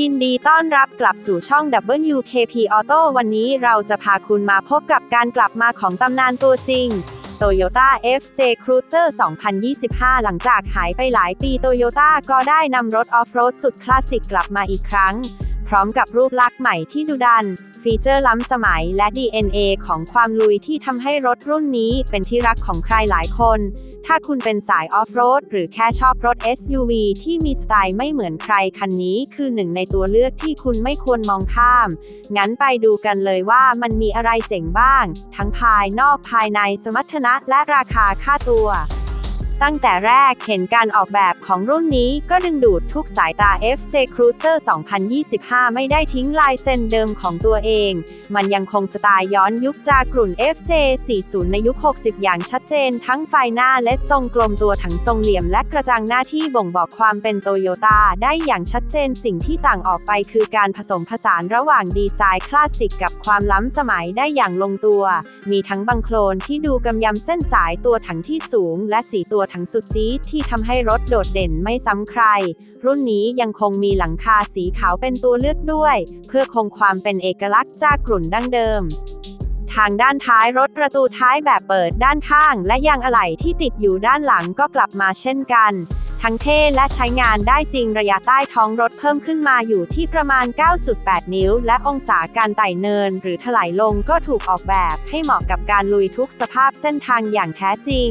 ยินดีต้อนรับกลับสู่ช่อง WKP Auto วันนี้เราจะพาคุณมาพบกับการกลับมาของตำนานตัวจริง Toyota FJ Cruiser 2025 หลังจากหายไปหลายปี Toyota ก็ได้นำรถออฟโรดสุดคลาสสิกกลับมาอีกครั้ง พร้อมกับรูปลักษณ์ใหม่ที่ดุดัน ฟีเจอร์ล้ำสมัยและ DNA ของความลุยที่ทำให้รถรุ่นนี้เป็นที่รักของใครหลายคน ถ้าคุณเป็นสายออฟโรดหรือแค่ชอบรถ SUV ที่มีสไตล์ไม่เหมือนใครคันนี้คือหนึ่งในตัวเลือกที่คุณไม่ควรมองข้าม งั้นไปดูกันเลยว่ามันมีอะไรเจ๋งบ้าง ทั้งภายนอกภายในสมรรถนะและราคาค่าตัว ตั้งแต่แรกเห็นการออกแบบของรุ่นนี้ก็ดึงดูดทุกสายตา FJ Cruiser 2025 ไม่ได้ทิ้งลายเซ็นเดิมของตัวเอง มันยังคงสไตล์ย้อนยุคจากกลุ่น FJ 40 ในยุค 60 อย่างชัดเจน ทั้งไฟหน้าและทรงกลมตัวถังทรงเหลี่ยมและกระจังหน้าที่บ่งบอกความเป็นโตโยต้าได้อย่างชัดเจนสิ่งที่ต่างออกไปคือการผสมผสานระหว่างดีไซน์คลาสสิกกับความล้ำสมัยได้อย่างลงตัว มีทั้งบังโคลนที่ดูกำยำเส้นสายตัวถังที่สูง และสีตัวถังสุดจี๊ดที่ทำให้รถโดดเด่นไม่ซ้ำใคร รุ่นนี้ยังคงมีหลังคาสีขาวเป็นตัวเลือกด้วย เพื่อคงความเป็นเอกลักษณ์จากกลุ่นดั้งเดิม ทางด้านท้ายรถประตูท้ายแบบเปิดด้านข้าง และยางอะไหล่ที่ติดอยู่ด้านหลังก็กลับมาเช่นกัน ทั้งเท่และใช้งานได้จริงระยะใต้ท้องรถเพิ่มขึ้นมาอยู่ที่ประมาณ 9.8 นิ้ว และองศาการไต่เนิน หรือถลายลงก็ถูกออกแบบให้เหมาะกับการลุยทุกสภาพเส้นทางอย่างแท้จริง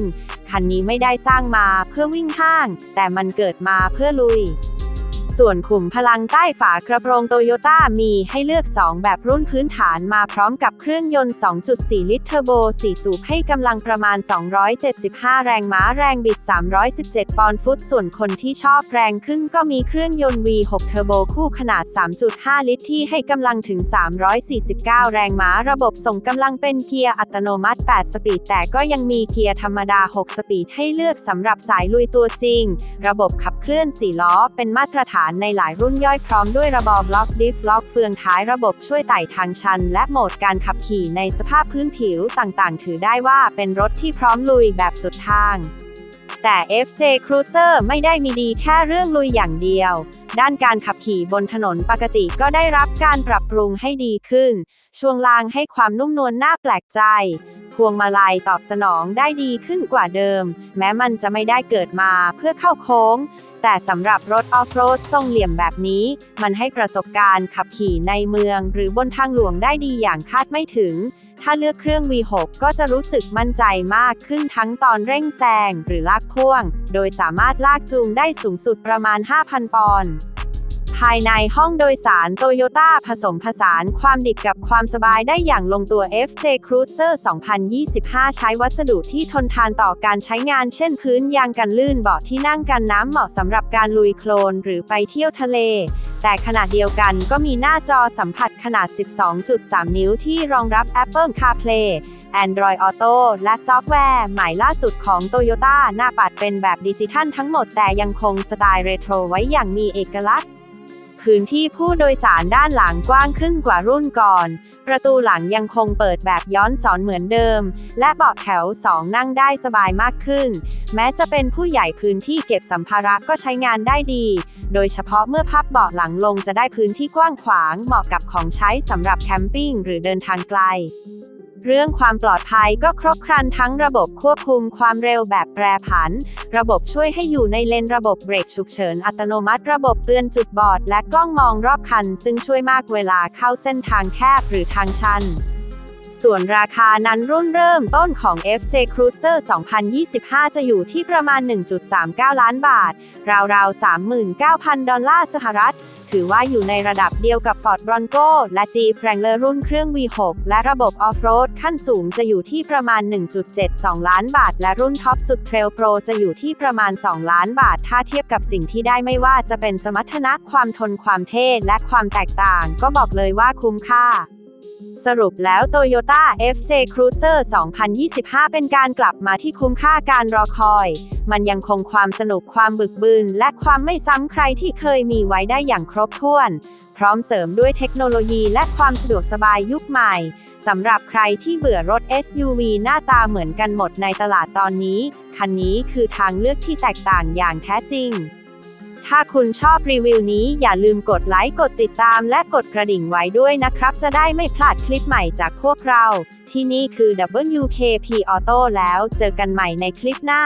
คันนี้ไม่ได้สร้างมาเพื่อวิ่งห้าง แต่มันเกิดมาเพื่อลุย ส่วนขุมพลังใต้ฝากระโปรงโตโยต้ามีให้เลือก 2 แบบรุ่นพื้นฐานมาพร้อมกับเครื่องยนต์ 2.4 ลิตรเทอร์โบ 4 สูบให้กำลังประมาณ 275 แรงม้าแรงบิด 317 ปอนด์ฟุต ส่วนคนที่ชอบแรงขึ้นก็มีเครื่องยนต์ V6 เทอร์โบคู่ขนาด 3.5 ลิตรที่ให้กำลังถึง 349 แรงม้าระบบส่งกำลังเป็นเกียร์อัตโนมัติ 8 สปีด แต่ก็ยังมีเกียร์ธรรมดา 6 สปีดให้เลือกสำหรับสายลุยตัวจริง ระบบขับ เคลื่อน 4 ล้อ เป็นมาตรฐานในหลายรุ่นย่อยพร้อมด้วยระบบล็อกดิฟล็อกเฟืองท้ายระบบช่วยไต่ทางชัน และโหมดการขับขี่ในสภาพพื้นผิวต่างๆ ถือได้ว่าเป็นรถที่พร้อมลุยแบบสุดทางแต่ FJ Cruiser ไม่ได้มีดีแค่เรื่องลุยอย่างเดียว ด้านการขับขี่บนถนนปกติก็ได้รับการปรับปรุงให้ดีขึ้น ช่วงล่างให้ความนุ่มนวลน่าแปลกใจ พวงมาลัยตอบสนองได้ดีขึ้นกว่าเดิม แม้มันจะไม่ได้เกิดมาเพื่อเข้าโค้ง แต่สำหรับรถออฟโรดทรงเหลี่ยมแบบนี้ มันให้ประสบการณ์ขับขี่ในเมือง หรือบนทางหลวงได้ดีอย่างคาดไม่ถึง ถ้าเลือกเครื่อง V6 ก็จะรู้สึกมั่นใจมากขึ้นทั้งตอนเร่งแซงหรือลากพ่วง โดยสามารถลากจูงได้สูงสุดประมาณ 5,000 ปอนด์ายในห้องโดยสารโตโยต้าผสมผสานความดิบกับความสบายได้อย่างลงตัว FJ Cruiser 2025 ใช้วัสดุที่ทนทานต่อการใช้งานเช่นพื้นยางกันลื่นเบาะที่นั่งกันน้ำเหมาะสำหรับการลุยโคลนหรือไปเที่ยวทะเล แต่ขณะเดียวกันก็มีหน้าจอสัมผัสขนาด 12.3 นิ้วที่รองรับ Apple CarPlay Android Auto และซอฟต์แวร์ใหม่ล่าสุดของ Toyota หน้าปัดเป็นแบบดิจิทัลทั้งหมดแต่ยังคงสไตล์เรโทรไว้อย่างมีเอกลักษณ์ พื้นที่ผู้โดยสารด้านหลังกว้างขึ้นกว่ารุ่นก่อน ประตูหลังยังคงเปิดแบบย้อนสอนเหมือนเดิม และเบาะแถว 2 นั่งได้สบายมากขึ้น แม้จะเป็นผู้ใหญ่พื้นที่เก็บสัมภาระก็ใช้งานได้ดี โดยเฉพาะเมื่อพับเบาะหลังลงจะได้พื้นที่กว้างขวางเหมาะกับของใช้สำหรับแคมปิ้งหรือเดินทางไกลเรื่องความปลอดภัยก็ครบครันทั้งระบบควบคุมความเร็วแบบแปรผัน ระบบช่วยให้อยู่ในเลนระบบเบรกฉุกเฉินอัตโนมัติ ระบบเตือนจุดบอด และกล้องมองรอบคัน ซึ่งช่วยมากเวลาเข้าเส้นทางแคบหรือทางชัน ส่วนราคานั้นรุ่นเริ่มต้นของ FJ Cruiser 2025 จะอยู่ที่ประมาณ 1.39 ล้านบาท ราวๆ 39,000 ดอลลาร์สหรัฐ ถือว่าอยู่ในระดับเดียวกับ Ford Bronco และ Jeep Wrangler รุ่นเครื่อง V6 และระบบ Off-road ขั้นสูงจะอยู่ที่ประมาณ 1.72 ล้านบาท และรุ่นท็อปสุด Trail Pro จะอยู่ที่ประมาณ 2 ล้านบาท ถ้าเทียบกับสิ่งที่ได้ไม่ว่าจะเป็นสมรรถนะความทนความเท่และความแตกต่าง ก็บอกเลยว่าคุ้มค่า สรุปแล้ว Toyota FJ Cruiser 2025 เป็นการกลับมาที่คุ้มค่าการรอคอย มันยังคงความสนุกความบึกบึนและความไม่ซ้ำใครที่เคยมีไว้ได้อย่างครบถ้วน พร้อมเสริมด้วยเทคโนโลยีและความสะดวกสบายยุคใหม่สำหรับใครที่เบื่อรถ SUV หน้าตาเหมือนกันหมดในตลาดตอนนี้ คันนี้คือทางเลือกที่แตกต่างอย่างแท้จริง ถ้าคุณชอบรีวิวนี้อย่าลืมกดไลค์กดติดตามและกดกระดิ่งไว้ด้วยนะครับ จะได้ไม่พลาดคลิปใหม่จากพวกเรา ที่นี่คือ WKP Auto แล้วเจอกันใหม่ในคลิปหน้า